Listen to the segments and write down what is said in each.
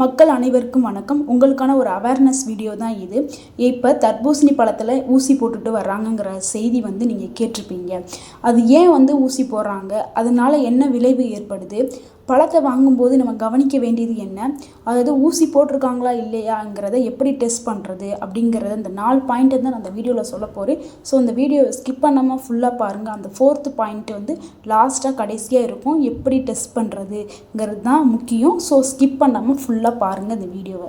மக்கள் அனைவருக்கும் வணக்கம். உங்களுக்கான ஒரு அவேர்னஸ் வீடியோ தான் இது. இப்போ தர்பூசணி பழத்தில் ஊசி போட்டுட்டு வர்றாங்கங்கிற செய்தி வந்து நீங்கள் கேட்டிருப்பீங்க. அது ஏன் வந்து ஊசி போடுறாங்க? அதனால என்ன விளைவு ஏற்படுது? பழத்தை வாங்கும்போது நம்ம கவனிக்க வேண்டியது என்ன? அதாவது ஊசி போட்டிருக்காங்களா இல்லையாங்கிறத எப்படி டெஸ்ட் பண்ணுறது அப்படிங்கிறத இந்த நாலு பாயிண்ட்டை தான் நான் அந்த வீடியோவில் சொல்ல போகிறேன் ஸோ இந்த வீடியோ ஸ்கிப் பண்ணாமல் ஃபுல்லாக பாருங்கள் அந்த ஃபோர்த்து பாயிண்ட் வந்து லாஸ்ட்டாக கடைசியாக இருக்கும். எப்படி டெஸ்ட் பண்ணுறதுங்கிறது தான் முக்கியம். ஸோ ஸ்கிப் பண்ணாமல் ஃபுல்லாக ஃபுல்லாக பாருங்கள் இந்த வீடியோவை.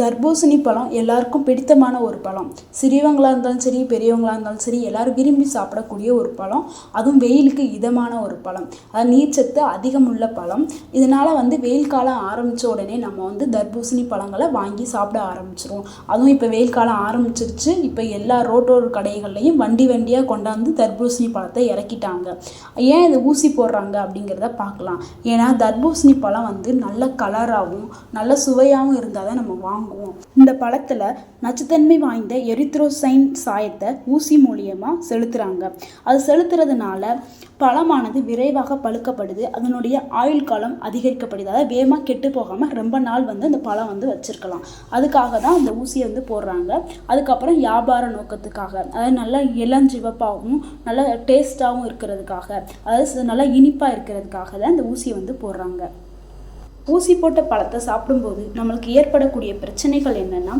தர்பூசணி பழம் எல்லாருக்கும் பிடித்தமான ஒரு பழம். சிறியவங்களாக இருந்தாலும் சரி பெரியவங்களாக இருந்தாலும் சரி எல்லோரும் விரும்பி சாப்பிடக்கூடிய ஒரு பழம். அதுவும் வெயிலுக்கு இதமான ஒரு பழம். அது நீர்ச்சத்து அதிகமுள்ள பழம். இதனால் வந்து வெயில் காலம் ஆரம்பித்த உடனே நம்ம வந்து தர்பூசணி பழங்களை வாங்கி சாப்பிட ஆரம்பிச்சிருவோம். அதுவும் இப்போ வெயில் காலம் ஆரம்பிச்சிருச்சு. இப்போ எல்லா ரோட்டோர கடைகள்லையும் வண்டி வண்டியாக கொண்டாந்து தர்பூசணி பழத்தை இறக்கிட்டாங்க. ஏன் இது ஊசி போடுறாங்க அப்படிங்கிறத பார்க்கலாம். ஏன்னா தர்பூசணி பழம் வந்து நல்ல கலராகவும் நல்ல சுவையாகவும் இருந்தால் தான் நம்ம வாங்குவோம். இந்த பழத்தில் நச்சுத்தன்மை வாய்ந்த எரித்ரோசைன் சாயத்தை ஊசி மூலியமாக செலுத்துகிறாங்க அது செலுத்துறதுனால பழமானது விரைவாக பழுக்கப்படுது. அதனுடைய ஆயுள் காலம் அதிகரிக்கப்படுது. அதாவது வேகமாக கெட்டு போகாமல் ரொம்ப நாள் வந்து அந்த பழம் வந்து வச்சுருக்கலாம். அதுக்காக தான் அந்த ஊசியை வந்து போடுறாங்க. அதுக்கப்புறம் வியாபார நோக்கத்துக்காக அதாவது நல்லா இளஞ்சிவப்பாகவும் நல்லா டேஸ்ட்டாகவும் இருக்கிறதுக்காக அதாவது நல்லா இனிப்பாக இருக்கிறதுக்காக தான் அந்த ஊசியை வந்து போடுறாங்க. ஊசி போட்ட பழத்தை சாப்பிடும்போது நம்மளுக்கு ஏற்படக்கூடிய பிரச்சனைகள் என்னென்னா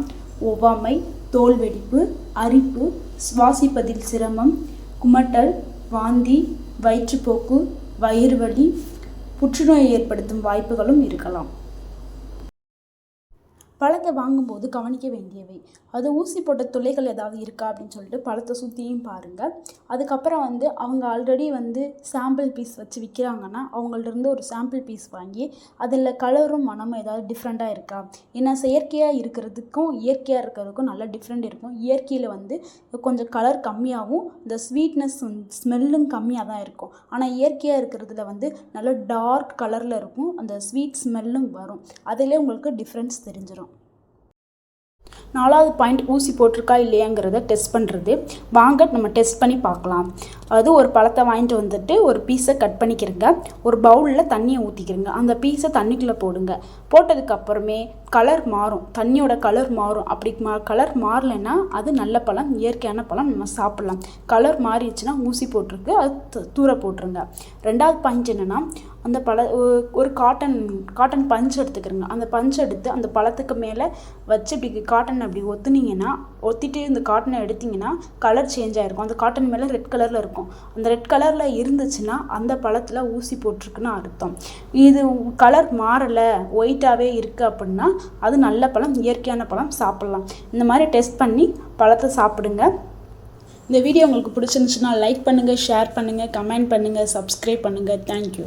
ஒவ்வாமை தோல் வெடிப்பு அரிப்பு சுவாசிப்பதில் சிரமம் குமட்டல் வாந்தி வயிற்றுப்போக்கு வயிறு வலி புற்றுநோய் ஏற்படுத்தும் வாய்ப்புகளும் இருக்கலாம். பழத்தை வாங்கும்போது கவனிக்க வேண்டியவை. அது ஊசி போட்ட துளைகள் ஏதாவது இருக்கா அப்படின்னு சொல்லிட்டு பழத்தை சுற்றியும் பாருங்கள் அதுக்கப்புறம் வந்து அவங்க ஆல்ரெடி வந்து சாம்பிள் பீஸ் வச்சு விற்கிறாங்கன்னா அவங்கள்ட்ட ஒரு சாம்பிள் பீஸ் வாங்கி அதில் கலரும் மனமும் ஏதாவது டிஃப்ரெண்ட்டாக இருக்கா? ஏன்னா செயற்கையாக இருக்கிறதுக்கும் இயற்கையாக இருக்கிறதுக்கும் நல்லா டிஃப்ரெண்ட் இருக்கும். இயற்கையில் வந்து கொஞ்சம் கலர் கம்மியாகவும் இந்த ஸ்வீட்னஸ் ஸ்மெல்லும் கம்மியாக தான் இருக்கும். ஆனால் இயற்கையாக இருக்கிறதுல வந்து நல்ல டார்க் கலரில் இருக்கும். அந்த ஸ்வீட் ஸ்மெல்லும் வரும். அதிலே உங்களுக்கு டிஃப்ரென்ஸ் தெரிஞ்சிடும் நாலாவது பாயிண்ட் ஊசி போட்டிருக்கா இல்லையாங்கிறத டெஸ்ட் பண்ணுறது வாங்க நம்ம டெஸ்ட் பண்ணி பார்க்கலாம். அது ஒரு பழத்தை வாங்கிட்டு வந்துட்டு ஒரு பீஸை கட் பண்ணிக்கிறங்க ஒரு பவுலில் தண்ணியை ஊற்றிக்கிறங்க அந்த பீஸை தண்ணிக்குள்ளே போடுங்க. போட்டதுக்கப்புறமே கலர் மாறும். தண்ணியோட கலர் மாறும். அப்படி மா கலர் மாறலைன்னா அது நல்ல பழம் இயற்கையான பழம் நம்ம சாப்பிட்லாம். கலர் மாறிடுச்சுன்னா ஊசி போட்டிருக்கு அது தூர போட்டுருங்க. ரெண்டாவது பஞ்சு என்னென்னா அந்த பழ ஒரு காட்டன் காட்டன் பஞ்ச் எடுத்துக்கிறோங்க. அந்த பஞ்ச் எடுத்து அந்த பழத்துக்கு மேலே வச்சு இப்படி காட்டன் அப்படி ஒத்துனீங்கன்னா ஒத்திட்டு இந்த காட்டனை எடுத்திங்கன்னா கலர் சேஞ்ச் ஆகிருக்கும் அந்த காட்டன் மேலே ரெட் கலரில் இருக்கும். அந்த ரெட் கலரில் இருந்துச்சுன்னா அந்த பழத்தில் ஊசி போட்டிருக்குன்னு அர்த்தம். இது கலர் மாறலை ஒயிட்டாகவே இருக்குது அப்படின்னா அது நல்ல பழம் இயற்கையான பழம் சாப்பிட்லாம். இந்த மாதிரி டெஸ்ட் பண்ணி பழத்தை சாப்பிடுங்க. இந்த வீடியோ உங்களுக்கு பிடிச்சிருந்துச்சுன்னா லைக் பண்ணுங்கள் ஷேர் பண்ணுங்கள் கமெண்ட் பண்ணுங்கள் சப்ஸ்கிரைப் பண்ணுங்கள் தேங்க்யூ